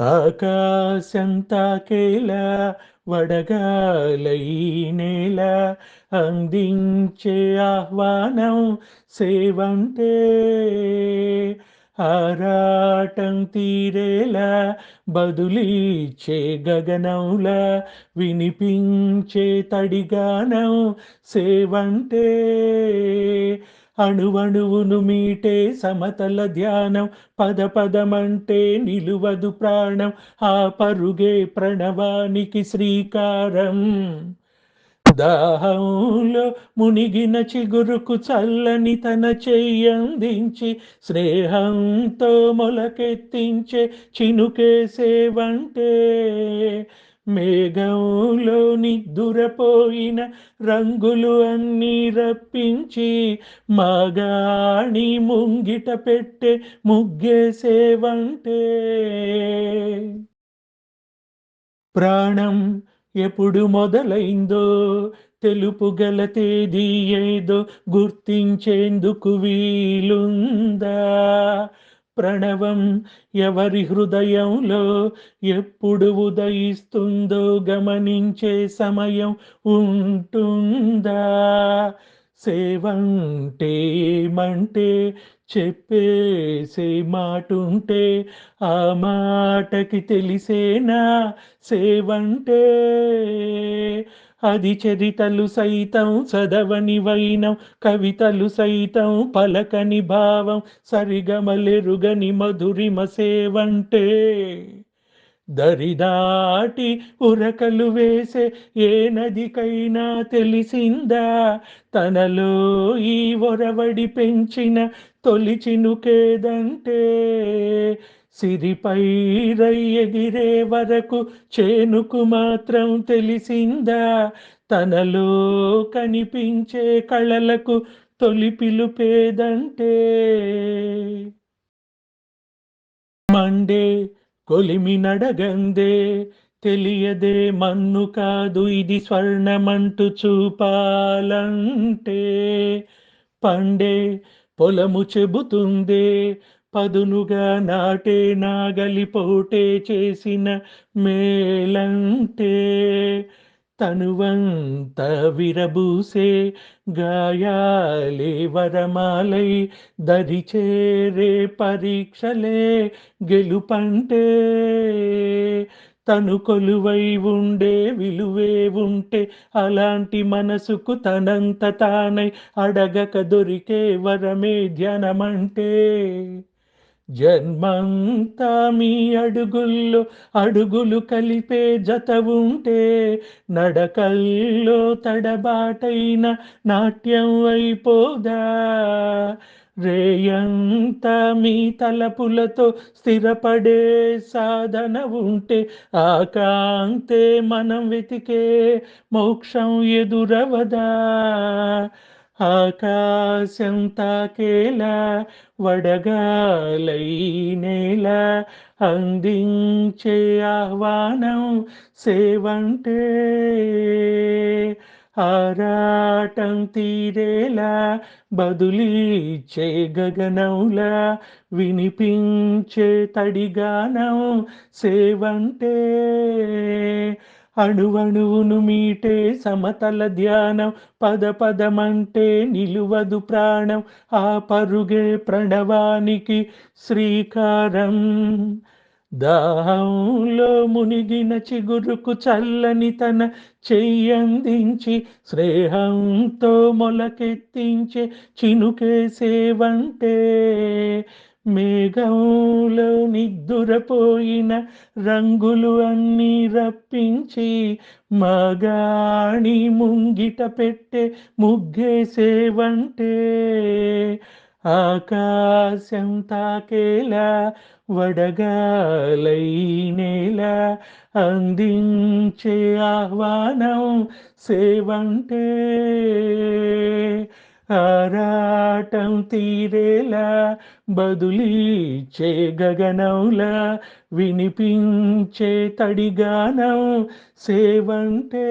ఆకాశంతాకేల వడగాలై నేల అందించే ఆహ్వానం సేవంటే. ఆరాటం తీరేలా బదులిచ్చే గగనంలా వినిపించే తడిగానం సేవంటే. అణువణువును మీటే సమతల ధ్యానం. పద పదమంటే నిలువదు ప్రాణం. ఆ పరుగే ప్రణవానికి శ్రీకారం. దాహంలో మునిగిన చిగురుకు చల్లని తన చెయ్యందించి స్నేహంతో మొలకెత్తించే చినుకేసేవంటే మేఘంలో నిద్దురపోయిన రంగులు అన్నీ రప్పించి మగాణి ముంగిట పెట్టే ముగ్గేసేవంటే. ప్రాణం ఎప్పుడు మొదలైందో తెలుపు గల తేదీ ఏదో గుర్తించేందుకు వీలుందా? ప్రణవం ఎవరి హృదయంలో ఎప్పుడు ఉదయిస్తుందో గమనించే సమయం ఉంటుందా? సేవంటే మంటే చెప్పేసే మాటుంటే ఆ మాటకి తెలిసేనా? సేవంటే అది చరితలు సైతం చదవని వైనం కవితలు సైతం పలకని భావం సరిగమలెరుగని మధురిమ సేవంటే. దరిదాటి ఉరకలు వేసే ఏ నదికైనా తెలిసిందా? తనలో ఈ ఒరవడి పెంచిన తొలి చినుకేదంటే సిరిపై రయ్యగిరే వరకు చేనుకు మాత్రం తెలిసిందా? తనలో కనిపించే కళలకు తొలి పిలుపేదంటే? మండే కొలిమి నడగందే తెలియదే మన్ను కాదు ఇది స్వర్ణమంటూ చూపాలంటే. పండే పొలము చెబుతుందే పదునుగా నాటే నాగలిపోటే చేసిన మేలంటే తనువంత విరబూసే గాయాలే వరమాలై దరిచేరే పరీక్షలే గెలుపంటే తను కొలువై ఉండే విలువే ఉంటే అలాంటి మనసుకు తనంత తానై అడగక దొరికే వరమే ధ్యానమంటే జన్మంతా మీ అడుగుల్లో అడుగులు కలిపే జత ఉంటే నడకల్లో తడబాటైన నాట్యం అయిపోదా? రేయంత మీ తలపులతో స్థిరపడే సాధన ఉంటే ఆకాంతే మనం వెతికే మోక్షం ఎదురవదా? ఆకాశం తాకేలా వడగాలైనేల అందించే ఆహ్వానం సేవంటే ఆరాటం తీరేలా బదులీచే గగనంలా వినిపించే తడిగానం సేవంటే అణువణువును మీటే సమతల ధ్యానం. పద పదమంటే నిలువదు ప్రాణం. ఆ పరుగే ప్రణవానికి శ్రీకారం. దాహంలో మునిగిన చిగురుకు చల్లని తన చెయ్యందించి స్నేహంతో మొలకెత్తించే చినుకేసేవంటే మేఘంలో నిద్దురపోయిన రంగులు అన్నీ రప్పించి మగాణి ముంగిట పెట్టే ముగ్గేసేవంటే ఆకాశం తాకేలా వడగాలై నేల అందించే ఆహ్వానం సేవంటే ఆరాటం తీరేలా బదులీచే గగనంలా వినిపించే తడిగానం సేవంటే.